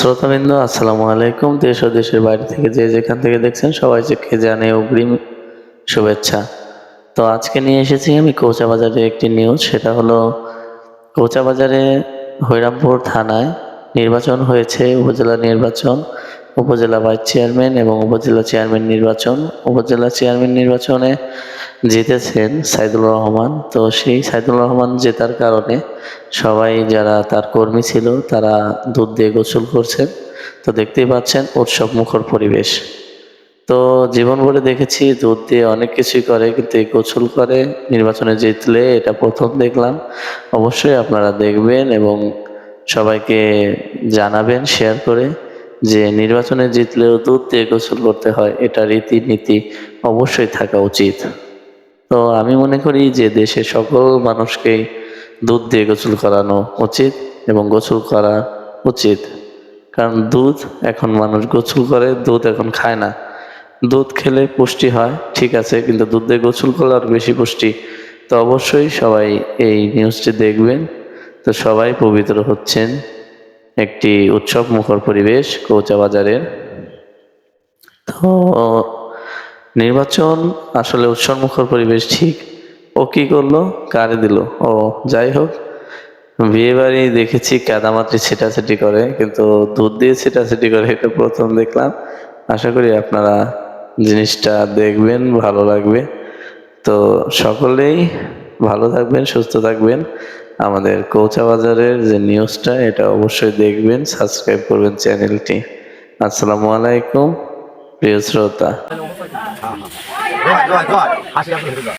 শ্রোতাবৃন্দ, আসসালামু আলাইকুম। দেশ ও দেশের বাইরে থেকে যে যেখান থেকে দেখছেন সবাই সবাইকে জানে অগ্রিম শুভেচ্ছা। তো আজকে নিয়ে এসেছি আমি কৌচা বাজারে একটি নিউজ সেটা হলো কৌচা বাজারে হৈরামপুর থানায় নির্বাচন হয়েছে, উপজেলা নির্বাচন। উপজেলা ভাইস চেয়ারম্যান এবং উপজেলা চেয়ারম্যান নির্বাচন। উপজেলা চেয়ারম্যান নির্বাচনে জিতেছেন সাইদুল রহমান। তো সেই সাইদুল রহমান জেতার কারণে সবাই যারা তার কর্মী ছিল, তারা দুধ দিয়ে গোসল করছেন। তো দেখতেই পাচ্ছেন উৎসব মুখর পরিবেশ। তো জীবন ভরে দেখেছি দুধ দিয়ে অনেক কিছুই করে, কিন্তু এই গোসল করে নির্বাচনে জিতলে এটা প্রথম দেখলাম। অবশ্যই আপনারা দেখবেন এবং সবাইকে জানাবেন শেয়ার করে। যে নির্বাচনে জিতলেও দুধ দিয়ে গোসল করতে হয়, এটা রীতিনীতি অবশ্যই থাকা উচিত। তো আমি মনে করি যে দেশের সকল মানুষকেই দুধ দিয়ে গোসল করানো উচিত এবং গোসল করা উচিত। কারণ দুধ, এখন মানুষ গোসল করে, দুধ এখন খায় না। দুধ খেলে পুষ্টি হয়, ঠিক আছে, কিন্তু দুধ দিয়ে গোসল করলে আর বেশি পুষ্টি। তো অবশ্যই সবাই এই নিউজটি দেখবেন। তো সবাই পবিত্র হচ্ছেন। একটি উৎসব, মুখর পরিবেশ কৌচা বাজারের। তো নির্বাচন আসলে উৎসবমুখর পরিবেশ ঠিক ও কি করল? কারে দিল? ও, যাই হোক, বিয়ে বাড়ি দেখেছি কাদামাত্রি ছিটাছিটি করে, কিন্তু দুধ দিয়ে ছিটাছিটি করে এটা প্রথম দেখলাম। আশা করি আপনারা জিনিসটা দেখবেন, ভালো লাগবে। তো সকলেই ভালো থাকবেন, সুস্থ থাকবেন। আমাদের কৌচা বাজারের যে নিউজটা, এটা অবশ্যই দেখবেন, সাবস্ক্রাইব করবেন চ্যানেলটি। আসসালামু আলাইকুম, প্রিয় শ্রোতা।